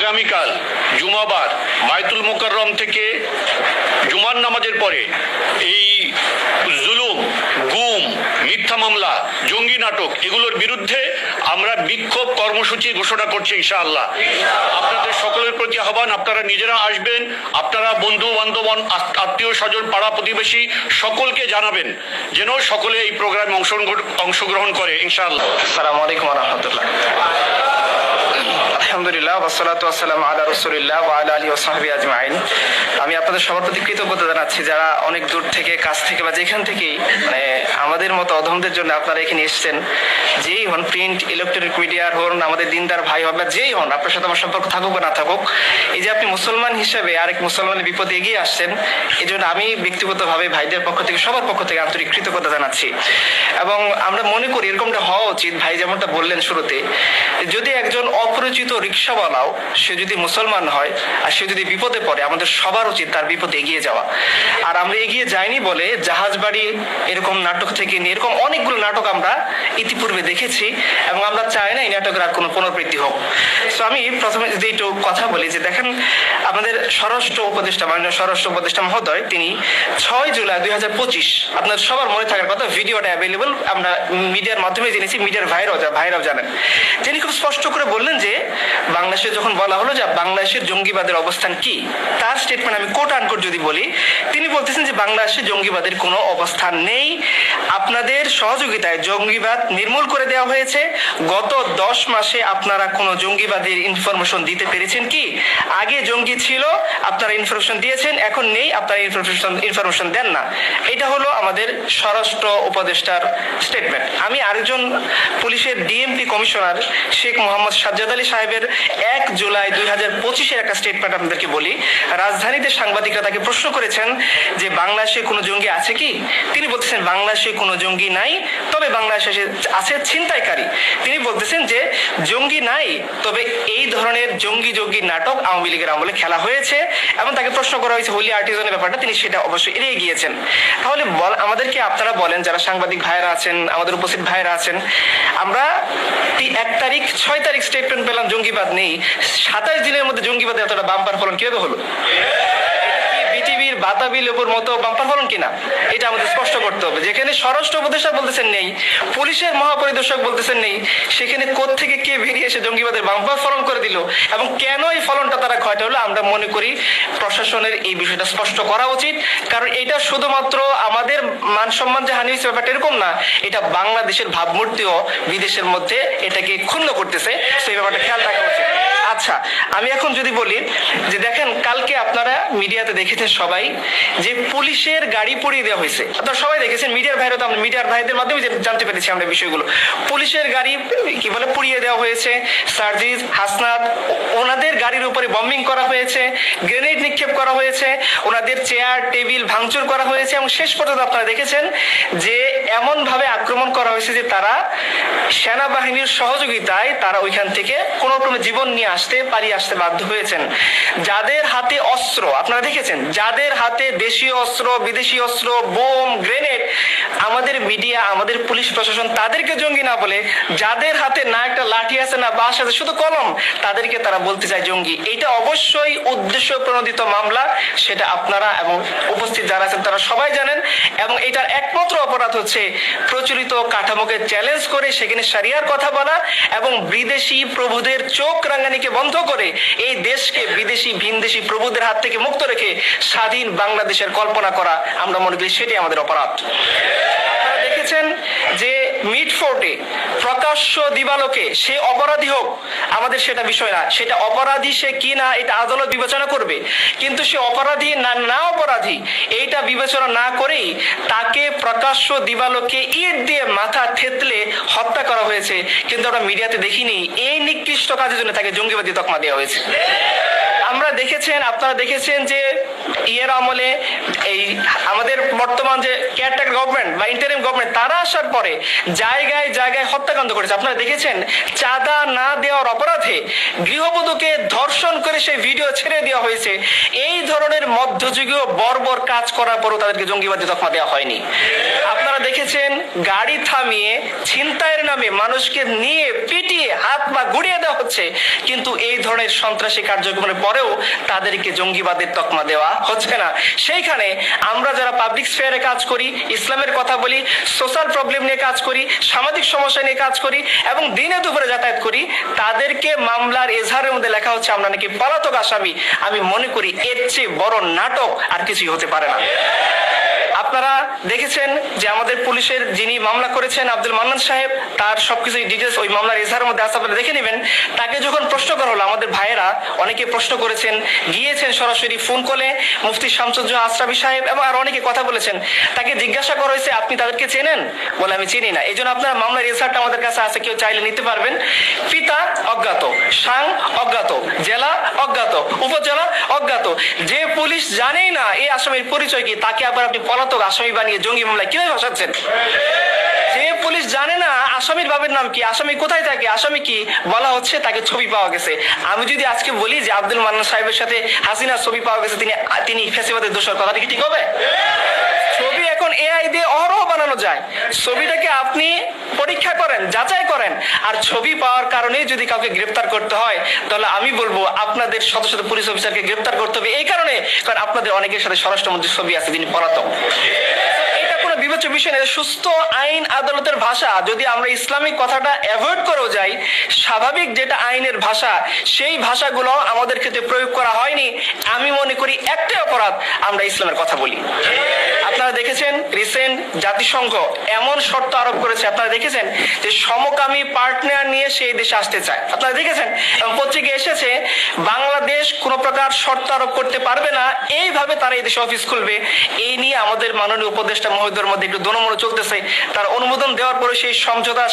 আগামীকাল জুমাবার মাইতুল মোকাররম থেকে জুমার নামাজের পরে এই জুলুম, গুম, মিথ্যা মামলা, জঙ্গি নাটক এগুলোর বিরুদ্ধে আমরা বিক্ষোভ কর্মসূচি ঘোষণা করছি ইনশাআল্লাহ। আপনাদের সকলের প্রতি আহ্বান, আপনারা নিজেরা আসবেন, আপনারা বন্ধু বান্ধব আত্মীয় স্বজন, পাড়া প্রতিবেশী সকলকে জানাবেন যেন সকলে এই প্রোগ্রামে অংশগ্রহণ করে ইনশাআল্লাহ। আসসালামু আলাইকুম রহমতুল্লাহ। আলহামদুলিল্লাহ ওয়াসালাতু ওয়াসালামু আলা রাসূলিল্লাহ ওয়া আলা আমি আপনাদের সবার প্রতি কৃতজ্ঞতা জানাচ্ছি যারা অনেক দূর থেকে, কাছ থেকে বা যেখান থেকেই মানে আমাদের মতো অধমদের জন্য আপনারা এখানে এসেছেন। যেই হন প্রিন্ট, ইলেকট্রনিক মিডিয়ার হন, আমাদের দিনদার ভাই হন বা যেই হন, আপনার সাথে আমার সম্পর্ক থাকুক বা না থাকুক, এই যে আপনি মুসলমান হিসেবে আরেক মুসলমানের বিপদে এগিয়ে আসছেন এই জন্য আমি ব্যক্তিগতভাবে ভাইদের পক্ষ থেকে, সবার পক্ষ থেকে আন্তরিক কৃতজ্ঞতা জানাচ্ছি। এবং আমরা মনে করি এরকমটা হওয়া উচিত, ভাই যেমনটা বললেন শুরুতে, যদি একজন অপরিচিত রিক্সাওয়ালাও সে যদি মুসলমান হয় আর সে যদি বিপদে পড়ে, আমাদের সবার উচিত তার বিপদে এগিয়ে যাওয়া। আর আমরা এগিয়ে যাইনি বলে জাহাজ বাড়ি এরকম নাটক থেকে নিয়ে, এরকম অনেকগুলো নাটক আমরা ইতিপূর্বে দেখেছি এবং আমরা চাই না এই নাটকের আর কোনো পুনরাবৃত্তি হোক। সো আমি প্রথমে যদি একটু কথা বলি, যে দেখেন, আমাদের স্বরাষ্ট্র উপদেষ্টা, মাননীয় স্বরাষ্ট্র উপদেষ্টা মহোদয়, তিনি ছয় জুলাই দুই হাজার পঁচিশ, আপনার সবার মনে থাকার কথা, ভিডিওটা অ্যাভেলেবল আমরা মিডিয়ার মাধ্যমে জেনেছি, মিডিয়ার ভাইরাও ভাইরাও জানেন। তিনি খুব স্পষ্ট করে বললেন যে বাংলাদেশে যখন বলা হলো যে বাংলাদেশের জঙ্গিবাদের অবস্থান কি, তার স্টেটমেন্ট আমি কোট আনকোট যদি বলি, তিনি বলতেছেন যে বাংলাদেশে জঙ্গিবাদের কোনো অবস্থান নেই। আপনাদের সহযোগিতায় জঙ্গিবাদ নির্মূল করে দেওয়া হয়েছে। গত দশ মাসে আপনারা কোনো জঙ্গিবাদের ইনফরমেশন দিতে পেরেছেন কি? আগে জঙ্গি ছিল, আপনারা ইনফরমেশন দিয়েছেন, এখন নেই, আপনারা ইনফরমেশন ইনফরমেশন দেন না। এটা হলো আমাদের স্বরাষ্ট্র উপদেষ্টার স্টেটমেন্ট আমি আরেকজন পুলিশের ডিএমপি কমিশনার শেখ মোহাম্মদ সাজ্জাদ আলী সাহেবের এক জুলাই দুই হাজার পঁচিশের একটা স্টেটমেন্ট আপনাদেরকে বলি। রাজধানীতে সাংবাদিকরা তাকে প্রশ্ন করেছেন যে, বাংলাদেশে কোনো জঙ্গি আছে কি? তিনি বলতেছেন, বাংলাদেশে কোনো জঙ্গি নাই, তবে বাংলাদেশে আছে ছিনতাইকারী। তিনি বলতেছেন যে, জঙ্গি নাই, তবে এই ধরনের জঙ্গি জঙ্গি নাটক আওয়ামী লীগের আমলে খেলা হয়েছে। এবং তাকে প্রশ্ন করা হয়েছে হোলি আর্টিজনের ব্যাপারটা? তিনি সেটা অবশ্যই এড়িয়ে গিয়েছেন। তাহলে বল, আমাদেরকে আপনারা বলেন, যারা সাংবাদিক ভাইরা আছেন, আমাদের উপস্থিত ভাইরা আছেন, আমরা এক তারিখ, ছয় তারিখ স্টেটমেন্ট পেলাম জঙ্গিবাদ নেই। সাতাশ দিনের মধ্যে জঙ্গিবাদের এতটা বাম্পার ফলন কীভাবে হলো? বাতাবি লেবুর মতো বাম্পার ফলন কিনা? এটা আমাদের স্পষ্ট করতে হবে। যেখানে স্বরাষ্ট্র উপদেষ্টা বলতেছেন নেই, পুলিশের মহাপরিদর্শক বলতেছেন নেই, সেখানে থেকে কে বেরিয়ে এসে জঙ্গিবাদের বাম্পার ফলন করে দিল এবং কেন এই ফলনটা তারা ঘটে হলো আমরা মনে করি প্রশাসনের এই বিষয়টা স্পষ্ট করা উচিত। কারণ এটা শুধুমাত্র আমাদের মান সম্মান যে হানি হয়েছে ব্যাপারটা এরকম না, এটা বাংলাদেশের ভাবমূর্তিও বিদেশের মধ্যে এটাকে ক্ষুণ্ণ করতেছে। সেই ব্যাপারটা খেয়াল রাখা উচিত। আচ্ছা আমি এখন যদি বলি যে দেখেন, কালকে আপনারা মিডিয়াতে দেখেছেন সবাই যে পুলিশের গাড়ি পুড়িয়ে দেওয়া হয়েছে। আপনারা সবাই দেখেছেন, মিডিয়ার ভাইরা তো আমরা, মিডিয়ার ভাইদের মাধ্যমে জানতে পেরেছি আমরা বিষয়গুলো। পুলিশের গাড়ি, কি বলে, পুড়িয়ে দেওয়া হয়েছে। সার্জিস, হাসনাত, ওনাদের গাড়ির উপরে বম্বিং করা হয়েছে গ্রেনেড নিক্ষেপ করা হয়েছে, ওনাদের চেয়ার টেবিল ভাঙচুর করা হয়েছে এবং শেষ পর্যন্ত আপনারা দেখেছেন যে এমন ভাবে আক্রমণ করা হয়েছে যে তারা সেনাবাহিনীর সহযোগিতায় তারা ওইখান থেকে কোনো রকম জীবন নিয়ে আসতে পালিয়ে আসতে বাধ্য হয়েছেন। যাদের হাতে অস্ত্র, আপনারা দেখেছেন? যাদের হাতে দেশীয় অস্ত্র, বিদেশি অস্ত্র, বোম, গ্রেনেড, আমাদের মিডিয়া, আমাদের পুলিশ প্রশাসন তাদেরকে জঙ্গি না বলে, যাদের হাতে না একটা লাঠি আছে, না বাস আছে, শুধু কলম, তাদেরকে তারা বলতে চায় জঙ্গি। এটা অবশ্যই উদ্দেশ্য প্রণোদিত মামলা, সেটা আপনারা এবং উপস্থিত যারা আছেন, তারা সবাই জানেন। এবং এটার একমাত্র অপরাধ হচ্ছে প্রচলিত কাঠামোকে চ্যালেঞ্জ করে সেখানে সারিয়ার কথা বলা এবং বিদেশি প্রভুদের চোখ রাঙ্গানিকে বন্ধ করে এই দেশকে বিদেশি, ভিনদেশি প্রভুদের হাত থেকে মুক্ত রেখে স্বাধীন বাংলাদেশের কল্পনা করা আমরা মনে করি সেটাই আমাদের অপরাধ। দেখেছেন যে মিড ফোর্টে প্রকাশ্য দিবালোকে সে অপরাধী হোক, আমাদের সেটা বিষয় না। সেটা অপরাধী সে কি না, এটা আদালত বিবেচনা করবে। কিন্তু সে অপরাধী না না অপরাধী, এইটা বিবেচনা না করেই তাকে প্রকাশ্য দিবালোকে ইট দিয়ে মাথা থেতলে হত্যা করা হয়েছে। কিন্তু আমরা মিডিয়াতে দেখিনি এই নিকৃষ্ট কাজের জন্য তাকে জঙ্গিবাদী তকমা দেওয়া হয়েছে। দেখেছেন, আপনারা দেখেছেন যে ইয়ের আমলে এই আমাদের বর্তমান যে কেয়ারটেকার গভর্নমেন্ট বা ইন্টারিম গভর্নমেন্ট তারা আসার পরে জায়গায় জায়গায় হত্যাকাণ্ড করেছে। আপনারা দেখেছেন, চাঁদা না দেওয়ার অপরাধে গৃহবধূকে ধর্ষণ করে সেই ভিডিও ছেড়ে দেওয়া হয়েছে। এই ধরনের মধ্যযুগীয় বর্বর কাজ করার পরও তাদেরকে জঙ্গিবাদী তকমা দেওয়া হয়নি। আপনারা দেখেছেন, গাড়ি থামিয়ে ছিনতাইয়ের নামে মানুষকে নিয়ে পিটিয়ে হাত পা গুড়িয়ে দেওয়া হচ্ছে। কিন্তু এই ধরনের সন্ত্রাসী কার্যক্রমের পরেও তাদেরকে জঙ্গিবাদের তকমা দেওয়া হচ্ছে না। সেইখানে আমরা যারা পাবলিক স্পেয়ারে কাজ করি, ইসলামের কথা বলি সোশ্যাল প্রবলেম নিয়ে কাজ করি, সামাজিক সমস্যা নিয়ে কাজ করি এবং দিনে দুপুরে যাতায়াত করি, তাদেরকে মামলার এজাহারের মধ্যে লেখা হচ্ছে, আমরা নাকি পলাতক আসামি। আমি মনে করি এর চেয়ে বড় নাটক আর কিছুই হতে পারে না। আপনারা দেখেছেন যে আমাদের পুলিশের যিনি মামলা করেছেন আব্দুল মান্নান সাহেব, তার সবকিছু ডিটেলস ওই মামলার এজাহারের মধ্যে আছে, আপনারা দেখে নেবেন। তাকে যখন প্রশ্ন করা হলো, আমাদের ভাইয়েরা অনেকে প্রশ্ন করেছেন, গিয়েছেন সরাসরি ফোন কলে মুফতি শামসুজ্জো আশরাফি সাহেব এবং আর অনেকে কথা বলেছেন। তাকে জিজ্ঞাসা করা হয়েছে, আপনি তাদেরকে চেনেন? বলে, আমি চিনি না। এই জন্য আপনার মামলার এজাহারটা আমাদের কাছে আছে, কেউ চাইলে নিতে পারবেন। পিতা অজ্ঞাত, সাং অজ্ঞাত, জেলা অজ্ঞাত, উপজেলা অজ্ঞাত। যে পুলিশ জানেই না, এই আসামির পরিচয় কি, তাকে আবার আপনি পলাতক আসামি বানিয়ে জঙ্গি মামলায় কীভাবে ফাঁসাচ্ছেন? যে পুলিশ জানে না আসামির বাবের নাম কি, আসামি কোথায় থাকে, আসামি কি, বলা হচ্ছে তাকে ছবি পাওয়া গেছে। আমি যদি আজকে বলি যে আব্দুল মান্না সাহেবের সাথে হাসিনার ছবি পাওয়া গেছে, তিনি তিনি ফেসিবাদের দোষর, কথাটা কি ঠিক হবে? এখন এআই দিয়ে অরও বানানো যায়। ছবিটাকে আপনি পরীক্ষা করেন যাচাই করেন, আর ছবি পাওয়ার কারণে যদি কাউকে গ্রেফতার করতে হয়, তাহলে আমি বলব আপনাদের শত শত পুলিশ অফিসারকে গ্রেফতার করতে হবে এই কারণে, কারণ আপনাদের অনেকের সাথে স্বরাষ্ট্রমন্ত্রীর ছবি আছে তিনি পলাতক। বিবেচ্য বিষয় সুস্থ আইন আদালতের ভাষা, যদি আমরা ইসলামিক কথাটা অ্যাভয়েড করেও যাই, স্বাভাবিক যেটা আইনের ভাষা, সেই ভাষাগুলো আমাদের ক্ষেত্রে প্রয়োগ করা হয়নি। আমি মনে করি একটাই অপরাধ, আমরা ইসলামের কথা বলি। আপনারা দেখেছেন রিসেন্ট জাতিসংঘ এমন শর্ত আরোপ করেছে, আপনারা দেখেছেন? যে সমকামী পার্টনার নিয়ে সেই দেশে আসতে চায়। আপনারা দেখেছেন? পত্রিকা এসেছে, বাংলাদেশ কোনো প্রকার শর্ত আরোপ করতে পারবে না, এইভাবে তারা এই দেশে অফিস খুলবে। এই নিয়ে আমাদের মাননীয় উপদেষ্টা মহোদয়ের মধ্যে একটু দনমনো চলতেছে। তার অনুমোদন দেওয়ার পরে সেই সমঝোতা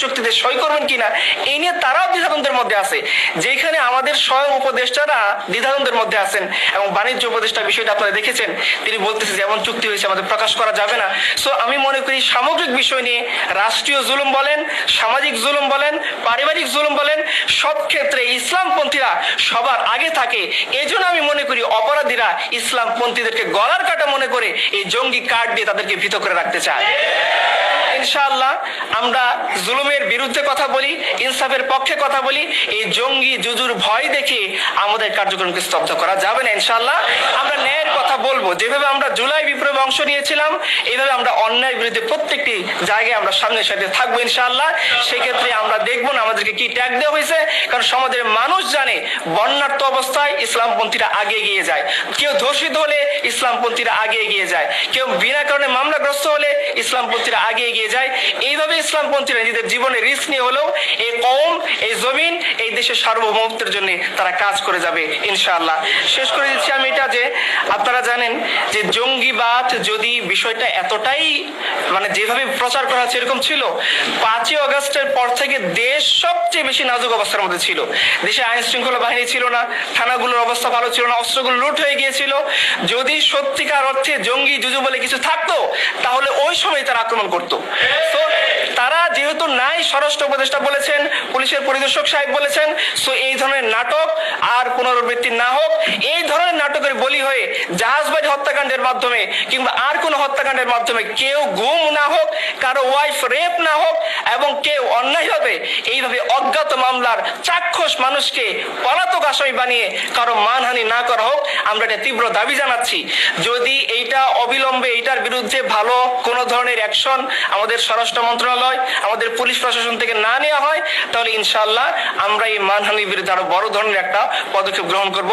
চুক্তিতে সই করবেন কিনা এই নিয়ে তারাও দ্বিধাদ্বন্দ্বের মধ্যে আছে। যেখানে আমাদের স্বয়ং উপদেষ্টারা দ্বিধাদ্বন্দ্বের মধ্যে আছেন এবং বাণিজ্য উপদেষ্টা বিষয়টা আপনারা দেখেছেন, তিনি বলতেছে যেমন চুক্তি হয়েছে, আমাদের প্রকাশ করা যাবে না। সো আমি মনে করি সামগ্রিক বিষয় নিয়ে রাষ্ট্রীয় জুলুম বলেন, সামাজিক জুলুম বলেন, পারিবারিক জুলুম বলেন, সব ক্ষেত্রে ইসলামপন্থীরা সবার আগে থাকে। এই জন্য আমি মনে করি অপরাধীরা ইসলামপন্থীদেরকে গলার কাটা মনে করে এই জঙ্গি কার্ড দিয়ে তাদেরকে ভীত করে রাখতে চায়। ইনশাআল্লাহ আমরা জুলুমের বিরুদ্ধে কথা বলি, ইনসাফের পক্ষে কথা বলি, এই জঙ্গি জুজুর ভয় দেখে আমাদের কার্যক্রমকে স্তব্ধ করা যাবে না ইনশাআল্লাহ। আমরা ন্যায়ের কথা বলব, যেভাবে আমরা জুলাই বিপ্লবে অংশ নিয়েছিলাম এইভাবে আমরা অন্যায়ের বিরুদ্ধে প্রত্যেকটি জায়গায় আমরা সামনের সাথে থাকব ইনশাআল্লাহ। সেক্ষেত্রে আমরা দেখব না আমাদেরকে কি ট্যাগ দেওয়া হয়েছে, কারণ সমাজের মানুষ জানে বন্যার্থ অবস্থায় ইসলামপন্থীরা আগে এগিয়ে যায়। কেউ ধর্ষিত হলে ইসলামপন্থীরা আগে এগিয়ে যায়। কেউ বিনা কারণে মামলাগ্রস্ত হলে ইসলামপন্থীরা আগে এগিয়ে যায়। এইভাবে ইসলামপন্থীরা নিজেদের জীবনে রিস্ক নিয়ে হলেও এই কম এই জমিন, এই দেশের সার্বভৌমত্বের জন্য তারা কাজ করে যাবে, ইনশাআল্লাহ। শেষ করে দিচ্ছি আমি এটা যে, আপনারা জানেন যে জঙ্গিবাদ যদি বিষয়টা এতটাই মানে যেভাবে প্রচার করা হচ্ছে এরকম ছিল, পাঁচই অগস্টের পর থেকে দেশ সবচেয়ে বেশি নাজুক অবস্থার মধ্যে ছিল। দেশে আইন শৃঙ্খলা বাহিনী ছিল না, থানাগুলোর অবস্থা ভালো ছিল না, অস্ত্রগুলো লুট হয়ে গিয়েছিল। যদি সত্যিকার অর্থে জঙ্গি জুজু বলে কিছু থাকতো, তাহলে ওই সময় তারা আক্রমণ করতো। তো তারা যেহেতু নাই, স্বরাষ্ট্র উপদেষ্টা বলেছেন, পুলিশের পরিদর্শক সাহেব বলেছেন সো এই ধরনের নাটক আর পুনরাবৃত্তি না হোক, এই ধরনের নাটকের বলি হয়ে জাহাজবাড়ি হত্যাকাণ্ডের মাধ্যমে কিংবা আর কোনো হত্যাকাণ্ডের মাধ্যমে কেউ গুম না হোক, কারও ওয়াইফ রেপ না হোক, এবং কেউ অন্যায়ভাবে এইভাবে অজ্ঞাত মামলার চাক্ষুষ মানুষকে পলাতক আসামি বানিয়ে কারও মানহানি না করা হোক, আমরা এটা তীব্র দাবি জানাচ্ছি। যদি এইটা অবিলম্বে এইটার বিরুদ্ধে ভালো কোনো ধরনের অ্যাকশন আমাদের স্বরাষ্ট্র মন্ত্রণালয়, আমাদের পুলিশ প্রশাসন থেকে না নেওয়া হয়, তাহলে ইনশাল্লাহ আমরা এই মানহানির বিরুদ্ধে আরও বড় ধরনের একটা পদক্ষেপ গ্রহণ করব।